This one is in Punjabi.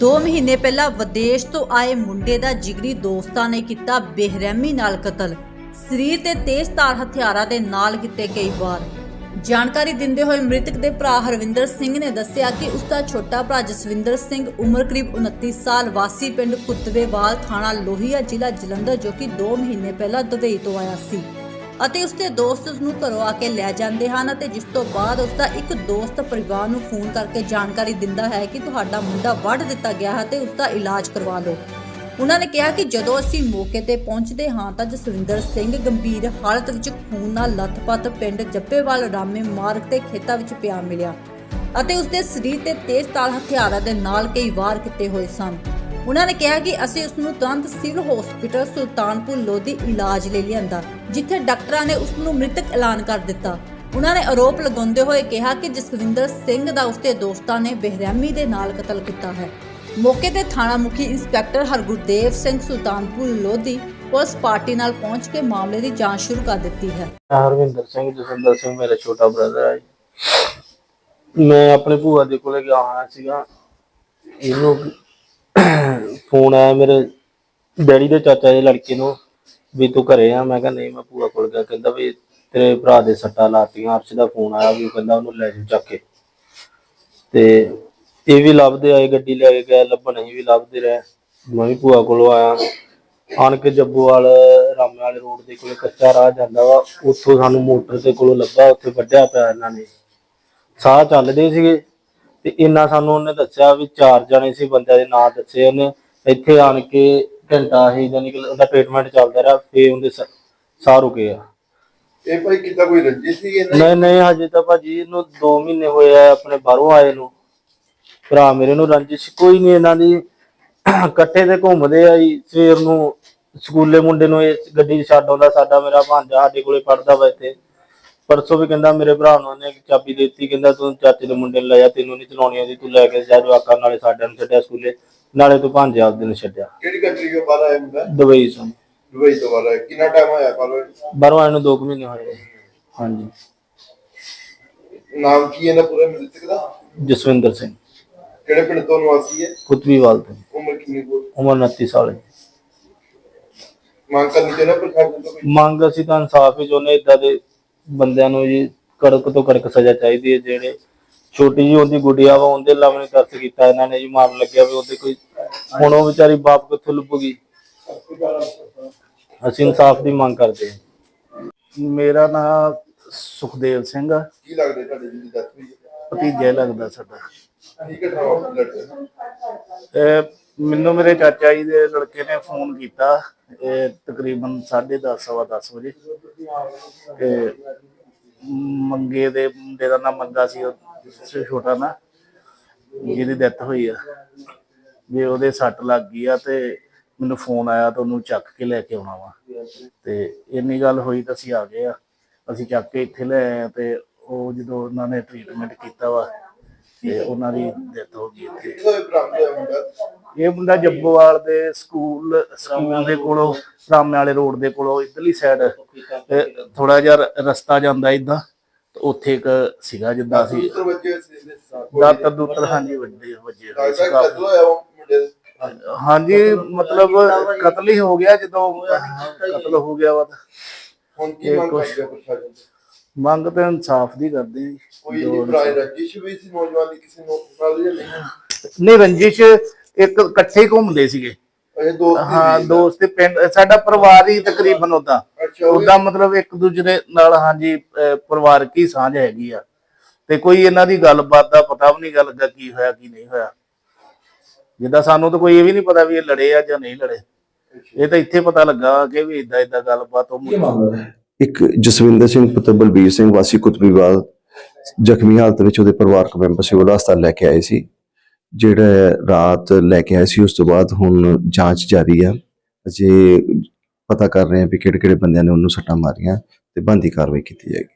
2 ਮਹੀਨੇ ਪਹਿਲਾਂ ਵਿਦੇਸ਼ ਤੋਂ ਆਏ ਮੁੰਡੇ ਦਾ ਜਿਗਰੀ ਦੋਸਤਾਂ ਨੇ ਕੀਤਾ ਬੇਰਹਿਮੀ ਨਾਲ ਕਤਲ। ਸਰੀਰ ਤੇ ਤੇਜ਼ਧਾਰ ਹਥਿਆਰਾਂ ਦੇ ਨਾਲ ਕੀਤੇ ਕਈ ਵਾਰ। ਜਾਣਕਾਰੀ ਦਿੰਦੇ ਹੋਏ ਮ੍ਰਿਤਕ ਦੇ ਭਰਾ ਹਰਵਿੰਦਰ ਸਿੰਘ ਨੇ ਦੱਸਿਆ ਕਿ ਉਸ ਦਾ ਛੋਟਾ ਭਰਾ ਜਸਵਿੰਦਰ ਸਿੰਘ ਉਮਰ ਕਰੀਬ 29 ਸਾਲ ਵਾਸੀ ਪਿੰਡ ਕੁੱਤਵੇਵਾਲ ਥਾਣਾ ਲੋਹੀਆ ਜ਼ਿਲ੍ਹਾ ਜਲੰਧਰ, ਜੋ ਕਿ 2 ਮਹੀਨੇ ਪਹਿਲਾਂ ਦੁਬਈ ਤੋਂ ਆਇਆ ਸੀ। ਅਤੇ ਉਸਦੇ ਦੋਸਤ ਉਸ ਨੂੰ ਘਰੋਂ ਆ ਕੇ ਲੈ ਜਾਂਦੇ ਹਨ ਅਤੇ ਜਿਸ ਤੋਂ ਬਾਅਦ ਉਸਦਾ ਇੱਕ ਦੋਸਤ ਪਰਿਵਾਰ ਨੂੰ ਫੋਨ ਕਰਕੇ ਜਾਣਕਾਰੀ ਦਿੰਦਾ ਹੈ ਕਿ ਤੁਹਾਡਾ ਮੁੰਡਾ ਵੱਢ ਦਿੱਤਾ ਗਿਆ ਹੈ ਤੇ ਉਸਦਾ ਇਲਾਜ ਕਰਵਾ ਲਓ। ਉਹਨਾਂ ਨੇ ਕਿਹਾ ਕਿ ਜਦੋਂ ਅਸੀਂ ਮੌਕੇ ਤੇ ਪਹੁੰਚਦੇ ਹਾਂ ਤਾਂ ਜਸਵਿੰਦਰ ਸਿੰਘ ਗੰਭੀਰ ਹਾਲਤ ਵਿੱਚ ਖੂਨ ਨਾਲ ਲੱਥਪੱਥ ਪਿੰਡ ਜੱਪੇਵਾਲ ਰਾਮੇ ਮਾਰਗ ਤੇ ਖੇਤਾਂ ਵਿੱਚ ਪਿਆ ਮਿਲਿਆ ਅਤੇ ਉਸਦੇ ਸਰੀਰ ਤੇ ਤੇਜ਼ ਤਾਲ ਹਥਿਆਰਾਂ ਦੇ ਨਾਲ ਕਈ ਵਾਰ ਕੀਤੇ ਹੋਏ ਸਨ। ਉਹਨਾਂ ਨੇ ਕਿਹਾ ਕਿ ਅਸੀਂ ਉਸ ਨੂੰ ਤੁਰੰਤ ਸਿਵਲ ਹਸਪੀਟਲ ਸੁਲਤਾਨਪੁਰ ਲੋਧੀ ਇਲਾਜ ਲਈ ਲਿਆਂਦਾ, ਜਿੱਥੇ ਡਾਕਟਰਾਂ ਨੇ ਉਸ ਨੂੰ ਮ੍ਰਿਤਕ ਐਲਾਨ ਕਰ ਦਿੱਤਾ। ਉਹਨਾਂ ਨੇ ਆਰੋਪ ਲਗਾਉਂਦੇ ਹੋਏ ਕਿਹਾ ਕਿ ਜਸਵਿੰਦਰ ਸਿੰਘ ਦਾ ਉਸਦੇ ਦੋਸਤਾਂ ਨੇ ਬੇਰਹਿਮੀ ਦੇ ਨਾਲ ਕਤਲ ਕੀਤਾ ਹੈ। ਮੌਕੇ ਤੇ ਥਾਣਾ ਮੁਖੀ inspector Hargurdev Singh Sultanpur Lodhi police party ਨਾਲ ਪਹੁੰਚ ਕੇ ਮਾਮਲੇ ਦੀ ਜਾਂਚ ਸ਼ੁਰੂ ਕਰ ਦਿੱਤੀ ਹੈ। ਮੈਂ ਹਰਵਿੰਦਰ ਸਿੰਘ, ਜਸਵਿੰਦਰ ਸਿੰਘ ਮੇਰਾ ਛੋਟਾ ਬ੍ਰਦਰ ਹੈ ਮੈਂ ਆਪਣੇ ਭੂਆ ਦੇ ਕੋਲੇ ਗਿਆ ਹੋਇਆ ਸੀਗਾ। ਇਹਨੂੰ ਫੋਨ ਆਇਆ ਮੇਰੇ ਡੈਡੀ ਦੇ ਚਾਚਾ ਦੇ ਲੜਕੇ ਨੂੰ ਵੀ ਤੂੰ ਘਰੇ ਆ। ਮੈਂ ਕਿਹਾ ਨਹੀਂ, ਮੈਂ ਭੂਆ ਕੋਲ ਗਿਆ। ਕਹਿੰਦਾ ਵੀ ਤੇਰੇ ਭਰਾ ਦੇ ਸੱਟਾਂ ਲਾਤੀਆਂ ਅਰਸ਼ ਦਾ ਫੋਨ ਆਇਆ ਵੀ ਉਹ ਕਹਿੰਦਾ ਉਹਨੂੰ ਲੈ ਜਾ ਚੱਕ ਕੇ। ਤੇ ਇਹ ਵੀ ਲੱਭਦੇ ਆਏ, ਗੱਡੀ ਲੈ ਕੇ ਗਏ ਲੱਭਣ ਅਸੀਂ ਵੀ ਲੱਭਦੇ ਰਹੇ। ਮੈਂ ਵੀ ਭੂਆ ਕੋਲੋਂ ਆਇਆ। ਆਣ ਕੇ ਜੱਬੂਵਾਲ ਰਾਮੇ ਵਾਲੇ ਰੋਡ ਦੇ ਕੋਲੇ ਕੱਚਾ ਰਾਹ ਜਾਂਦਾ ਵਾ। ਉੱਥੋਂ ਸਾਨੂੰ ਮੋਟਰ ਦੇ ਕੋਲੋਂ ਲੱਭਾ ਉੱਥੇ ਵੱਢਿਆ ਪਿਆ ਇਹਨਾਂ ਨੇ। ਸਾਹ ਚੱਲਦੇ ਸੀਗੇ। ਤੇ ਇੰਨਾ ਸਾਨੂੰ ਉਹਨੇ ਦੱਸਿਆ ਵੀ ਚਾਰ ਜਣੇ ਸੀ ਬੰਦਿਆਂ ਦੇ ਨਾਂ ਦੱਸੇ ਉਹਨੇ। ਇੱਥੇ ਆਣ ਕੇ ਘੰਟਾ ਹੀ ਜਾਨੀ ਕਿ ਉਹਦਾ ਟ੍ਰੀਟਮੈਂਟ ਚੱਲਦਾ ਰਿਹਾ ਫੇ ਉਹਦੇ ਸਾਹ ਰੁਕੇ ਆ। ਇਹ ਭਾਈ ਕਿੱਦਾਂ ਕੋਈ ਰੰਜਿਸ਼ ਸੀ ਇਹਨਾਂ ਨਹੀਂ ਨਹੀਂ ਹਜੇ ਤਾਂ ਭਾਜੀ ਇਹਨੂੰ 2 ਮਹੀਨੇ ਹੋਏ ਆ ਆਪਣੇ ਬਾਹਰੋਂ ਆਏ ਨੂੰ। ਭਰਾ ਮੇਰੇ ਨੂੰ ਰੰਜਿਸ਼ ਕੋਈ ਨਹੀਂ ਇਹਨਾਂ ਦੀ। ਇਕੱਠੇ ਤੇ ਘੁੰਮਦੇ ਆ ਜੀ ਸਵੇਰ ਨੂੰ ਸਕੂਲੇ ਮੁੰਡੇ ਨੂੰ ਇਹ ਗੱਡੀ 'ਚ ਛੱਡ ਆਉਂਦਾ ਸਾਡਾ ਮੇਰਾ ਭਾਂਜਾ ਸਾਡੇ ਕੋਲੇ ਪੜਦਾ ਵਾ ਇੱਥੇ। ਪਰਸੋਂ ਵੀ ਕਹਿੰਦਾ ਮੇਰੇ ਭਰਾ ਨੂੰ ਉਹਨੇ ਚਾਬੀ ਦੇ ਦਿੱਤੀ ਕਹਿੰਦਾ ਤੂੰ ਚਾਚੇ ਦੇ ਮੁੰਡੇ ਨੂੰ ਲੈ ਜਾ ਤੈਨੂੰ ਨਹੀਂ ਚਲਾਉਣੀ ਆਉਂਦੀ ਤੂੰ ਲੈ ਕੇ ਜਾ ਜਵਾਕਾਂ ਨਾਲੇ ਸਾਡਿਆਂ ਨੂੰ ਛੱਡਿਆ ਸਕੂਲੇ ਨਾਲੇ ਤੂੰ ਭਾਂਜੇ ਆਪਦੇ ਨੂੰ ਛੱਡਿਆ। ਕਿਹੜੀ ਕੰਟਰੀ ਤੋਂ ਬਾਹਰ ਆਇਆ ਹੁੰਦਾ ਦੁਬਈ ਤੋਂ। ਦੁਬਈ ਤੋਂ ਬਾਹਰ ਆਇਆ। ਕਿੰਨਾ ਟਾਈਮ ਹੋਇਆ ਬਾਹਰ ਬਾਹਰੋਂ ਆਏ ਨੂੰ 2 ਮਹੀਨੇ ਹੋਏ। ਹਾਂਜੀ। ਨਾਮ ਕੀ ਹੈ ਨਾ ਪੂਰਾ ਮ੍ਰਿਤਕ ਦਾ ਜਸਵਿੰਦਰ ਸਿੰਘ। ਕਿਹੜੇ ਪਿੰਡ ਤੋਂ ਨਿਵਾਸੀ ਹੈ ਕੁਤਬੀਵਾਲ ਤੋਂ। ਉਮਰ ਕਿੰਨੀ ਕੋ? ਉਮਰ 29 ਸਾਲ ਹੈ। ਮੰਗ ਕਰਨੀ ਚਾਹੀਦਾ ਪ੍ਰਸ਼ਾਸਨ ਤੋਂ ਮੰਗ ਅਸੀਂ ਤਾਂ ਇਨਸਾਫ ਹੀ ਚਾਹੁੰਦੇ ਇਦਾਂ ਦੇ ਬੰਦਿਆਂ ਨੂੰ ਜੀ ਕੜਕ ਤੋਂ ਕੜਕ ਸਜ਼ਾ ਚਾਹੀਦੀ ਹੈ ਜਿਹੜੇ ਛੋਟੀ ਜੀ ਉਹਦੀ ਗੁੱਡੀਆ ਵਾ ਉਹਦੇ ਲਾਵੇਂ ਨੇ ਤਰਸ ਕੀਤਾ ਇਹਨਾਂ ਨੇ ਜੀ ਮਾਰਨ ਲੱਗਿਆ ਵੀ ਉਹਦੇ ਕੋਈ ਹੁਣ ਉਹ ਵਿਚਾਰੀ ਬਾਪ ਕਿੱਥੋਂ ਲੱਭੂਗੀ? ਅਸੀਂ ਇਨਸਾਫ ਦੀ ਮੰਗ ਕਰਦੇ ਹਾਂ। ਮੇਰਾ ਨਾਮ ਸੁਖਦੇਵ ਸਿੰਘ ਆ। ਕੀ ਲੱਗਦਾ ਤੁਹਾਡੇ ਜੀ ਦੀ death ਹੋਈ ਹੈ ਭਤੀਜਾ ਹੀ ਲੱਗਦਾ ਸਾਡਾ। ਕੀ ਘਟਨਾ ਵਾਪਰੀ ਲੜਕੇ ਤੇ ਮੈਨੂੰ ਮੇਰੇ ਚਾਚਾ ਜੀ ਦੇ ਲੜਕੇ ਨੇ ਫੋਨ ਕੀਤਾ, ਇਹ ਤਕਰੀਬਨ 10:30 ਸਵਾ 10 ਵਜੇ। ਤੇ ਮੰਗੇ ਦੇ ਮੁੰਡੇ ਦਾ ਨਾਮ ਮੰਗਾ ਸੀ, ਉਹ ਛੋਟਾ ਨਾ, ਜਿਹਦੀ ਡੈਥ ਹੋਈ ਆ। ਵੀ ਉਹਦੇ ਸੱਟ ਲੱਗ ਗਈ ਆ ਤੇ ਮੈਨੂੰ ਫੋਨ ਆਇਆ ਤਾਂ ਉਹਨੂੰ ਚੱਕ ਕੇ ਲੈ ਕੇ ਆਉਣਾ ਵਾ। ਤੇ ਇੰਨੀ ਗੱਲ ਹੋਈ ਤਾਂ ਅਸੀਂ ਆ ਗਏ ਆ। ਅਸੀਂ ਚੱਕ ਕੇ ਇੱਥੇ ਲੈ ਆਏ ਆ ਤੇ ਉਹ ਜਦੋਂ ਉਹਨਾਂ ਨੇ ਟ੍ਰੀਟਮੈਂਟ ਕੀਤਾ ਵਾ, ਤੇ ਉਹਨਾਂ ਦੀ ਡੈਥ ਹੋ ਗਈ ਇੱਥੇ। ਇਹ ਮੁੰਡਾ ਜੱਬੋਵਾਲ ਦੇ ਸਕੂਲ ਸਕੂਲ ਦੇ ਕੋਲੋਂ ਰਾਮੇ ਵਾਲੇ ਰੋਡ ਦੇ ਕੋਲੋਂ ਇਧਰਲੀ ਸਾਈਡ ਥੋੜਾ ਜਿਹਾ ਰਸਤਾ ਜਾਂਦਾ ਇਦਾਂ ਉੱਥੇ ਇੱਕ ਸੀਗਾ ਜਿੱਦਾਂ ਸੀ ਦਾਤਰ ਦੂਤਰ ਹਾਂਜੀ ਵੱਡੇ ਵੱਜੇ? ਹਾਂਜੀ ਮਤਲਬ ਕਤਲ ਹੀ ਹੋ ਗਿਆ ਜਦੋਂ ਕਤਲ ਹੋ ਗਿਆ ਵਾ। ਹੁਣ ਕੀ ਮੰਗ ਕਰਦੇ ਤੋਂ? ਮੰਗ ਤੇ ਇਨਸਾਫ ਦੀ ਕਰਦੇ। ਕੋਈ ਪੁਰਾਣੀ ਰੰਜਿਸ਼ ਵੀ ਸੀ ਨੌਜਵਾਨ ਦੀ ਕਿਸੇ ਨੂੰ ਨਹੀਂ ਨਹੀਂ ਰੰਜਿਸ਼ ਇੱਕ ਇਕੱਠੇ ਹੀ ਘੁੰਮਦੇ ਸੀਗੇ। ਇਹ ਦੋਸਤ ਹੀ। ਦੋਸਤ ਤੇ ਪਿੰਡ ਸਾਡਾ ਪਰਿਵਾਰ ਹੀ ਤਕਰੀਬਨ ਉਦਾਂ ਉਹਦਾ ਮਤਲਬ ਇੱਕ ਦੂਜੇ ਦੇ ਨਾਲ ਹਾਂਜੀ ਅਹ ਪਰਿਵਾਰਕ ਹੀ ਸਾਂਝ ਹੈਗੀ ਆ। ਤੇ ਕੋਈ ਇਹਨਾਂ ਦੀ ਗੱਲਬਾਤ ਦਾ ਪਤਾ ਵੀ ਨਹੀਂ ਗਾ ਲੱਗਾ ਕੀ ਹੋਇਆ ਕੀ ਨਹੀਂ ਹੋਇਆ। ਜਿੱਦਾਂ ਸਾਨੂੰ ਤਾਂ ਕੋਈ ਇਹ ਵੀ ਨਹੀਂ ਪਤਾ ਵੀ ਇਹ ਲੜੇ ਆ ਜਾਂ ਨਹੀਂ ਲੜੇ। ਇਹ ਤਾਂ ਇੱਥੇ ਪਤਾ ਲੱਗਾ ਕਿ ਵੀ ਇਦਾਂ ਇਦਾਂ ਗੱਲਬਾਤ ਉਹ ਇੱਕ ਜਸਵਿੰਦਰ ਸਿੰਘ ਪੁੱਤਰ ਬਲਬੀਰ ਸਿੰਘ ਵਾਸੀ ਕੁਤਬੀਵਾਲ ਜ਼ਖਮੀ ਹਾਲਤ ਵਿੱਚ ਉਹਦੇ ਪਰਿਵਾਰਕ ਮੈਂਬਰ ਸਿਵਲ ਹਸਪਤਾਲ ਲੈ ਕੇ ਆਏ ਸੀ। ਜਿਹੜਾ ਰਾਤ ਲੈ ਕੇ ਆਏ ਸੀ, ਉਸ ਤੋਂ ਬਾਅਦ ਹੁਣ ਜਾਂਚ ਜਾਰੀ ਆ। ਅਜੇ ਪਤਾ ਕਰ ਰਹੇ ਆ ਵੀ ਕਿਹੜੇ ਕਿਹੜੇ ਬੰਦਿਆਂ ਨੇ ਉਹਨੂੰ ਸੱਟਾਂ ਮਾਰੀਆਂ ਤੇ ਬੰਦੀ ਕਾਰਵਾਈ ਕੀਤੀ ਜਾਏਗੀ।